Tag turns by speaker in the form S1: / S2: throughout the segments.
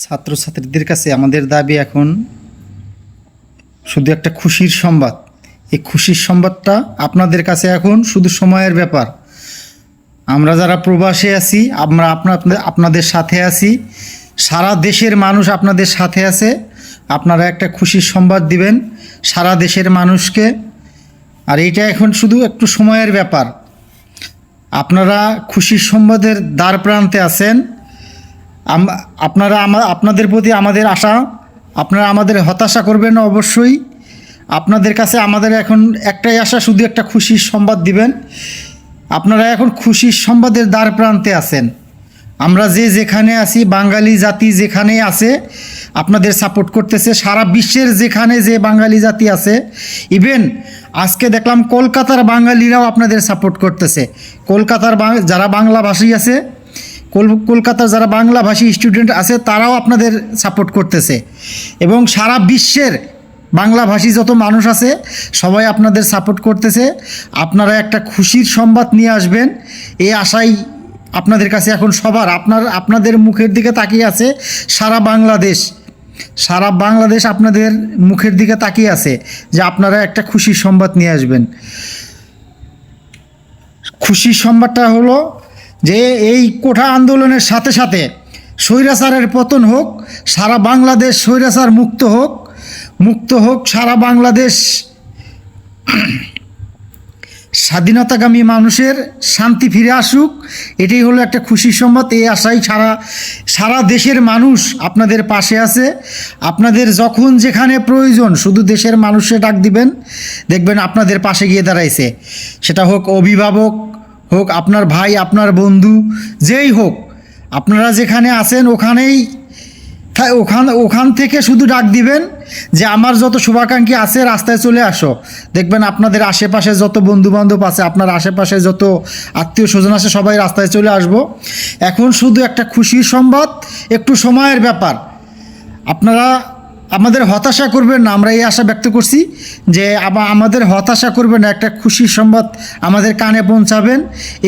S1: ছাত্রছাত্রীদের কাছে আমাদের দাবি এখন শুধু একটা খুশির সংবাদ। এই খুশির সংবাদটা আপনাদের কাছে এখন শুধু সময়ের ব্যাপার। আমরা যারা প্রবাসে আছি, আমরা আপনা- আপনাদের সাথে আছি। সারা দেশের মানুষ আপনাদের সাথে আছে। আপনারা একটা খুশির সংবাদ দিবেন সারা দেশের মানুষকে। আর এটা এখন শুধু একটু সময়ের ব্যাপার। আপনারা খুশির সংবাদের দ্বার প্রান্তে আছেন। আপনারা আপনাদের প্রতি আমাদের আশা, আপনারা আমাদের হতাশা করবেন অবশ্যই। আপনাদের কাছে আমাদের এখন একটাই আশা, শুধু একটা খুশির সংবাদ দিবেন। আপনারা এখন খুশির সংবাদের দ্বার প্রান্তে আছেন। আমরা যে যেখানে আছি, বাঙালি জাতি যেখানে আছে, আপনাদের সাপোর্ট করতেছে। সারা বিশ্বের যেখানে যে বাঙালি জাতি আছে, ইভেন আজকে দেখলাম কলকাতার বাঙালিরাও আপনাদের সাপোর্ট করতেছে। কলকাতার যারা বাংলাভাষী আছে কলকাতার যারা বাংলাভাষী স্টুডেন্ট আছে, তারাও আপনাদের সাপোর্ট করতেছে। এবং সারা বিশ্বের বাংলাভাষী যত মানুষ আছে, সবাই আপনাদের সাপোর্ট করতেছে। আপনারা একটা খুশির সংবাদ নিয়ে আসবেন। এই আশাই আপনাদের কাছে এখন সবার। আপনার, আপনাদের মুখের দিকে তাকিয়ে আছে সারা বাংলাদেশ। সারা বাংলাদেশ আপনাদের মুখের দিকে তাকিয়ে আছে যে আপনারা একটা খুশির সংবাদ নিয়ে আসবেন। খুশির সংবাদটা হলো যে এই কোঠা আন্দোলনের সাথে সাথে স্বৈরাচারের পতন হোক, সারা বাংলাদেশ স্বৈরাচার মুক্ত হোক মুক্ত হোক, সারা বাংলাদেশ স্বাধীনতাকামী মানুষের শান্তি ফিরে আসুক, এটাই হলো একটা খুশির সংবাদ। এই আশাই সারা সারা দেশের মানুষ আপনাদের পাশে আছে। আপনাদের যখন যেখানে প্রয়োজন, শুধু দেশের মানুষে ডাক দিবেন, দেখবেন আপনাদের পাশে গিয়ে দাঁড়াইছে। সেটা হোক অভিভাবক হোক আপনার ভাই, আপনার বন্ধু, যেই হোক, আপনারা যেখানে আছেন ওখানেই ওখান ওখান থেকে শুধু ডাক দিবেন যে আমার যত শুভাকাঙ্ক্ষী আছে রাস্তায় চলে আসো। দেখবেন আপনাদের আশেপাশে যত বন্ধু বান্ধব আছে, আপনার আশেপাশে যত আত্মীয় স্বজন আছে, সবাই রাস্তায় চলে আসব। এখন শুধু একটা খুশির সংবাদ, একটু সময়ের ব্যাপার। আপনারা আমাদের হতাশা করবেন না, আমরা এই আশা ব্যক্ত করছি যে আমাদের হতাশা করবেন না, একটা খুশির সংবাদ আমাদের কানে পৌঁছাবেন।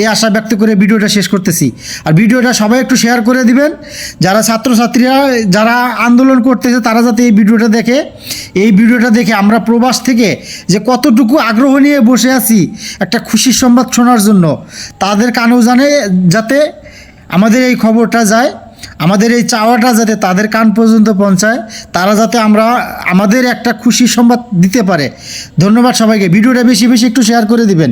S1: এই আশা ব্যক্ত করে ভিডিওটা শেষ করতেছি। আর ভিডিওটা সবাই একটু শেয়ার করে দিবেন। যারা ছাত্রছাত্রীরা, যারা আন্দোলন করতেছে, তারা যাতে এই ভিডিওটা দেখে। এই ভিডিওটা দেখে আমরা প্রবাস থেকে যে কতটুকু আগ্রহ নিয়ে বসে আছি একটা খুশির সংবাদ শোনার জন্য, তাদের কানেও জানে যাতে আমাদের এই খবরটা যায়। আমাদের এই চাওয়াটা যাতে তাদের কান পর্যন্ত পৌঁছায়, তারা যাতে আমরা আমাদের একটা খুশি সংবাদ দিতে পারে। ধন্যবাদ সবাইকে। ভিডিওটা বেশি বেশি একটু শেয়ার করে দিবেন।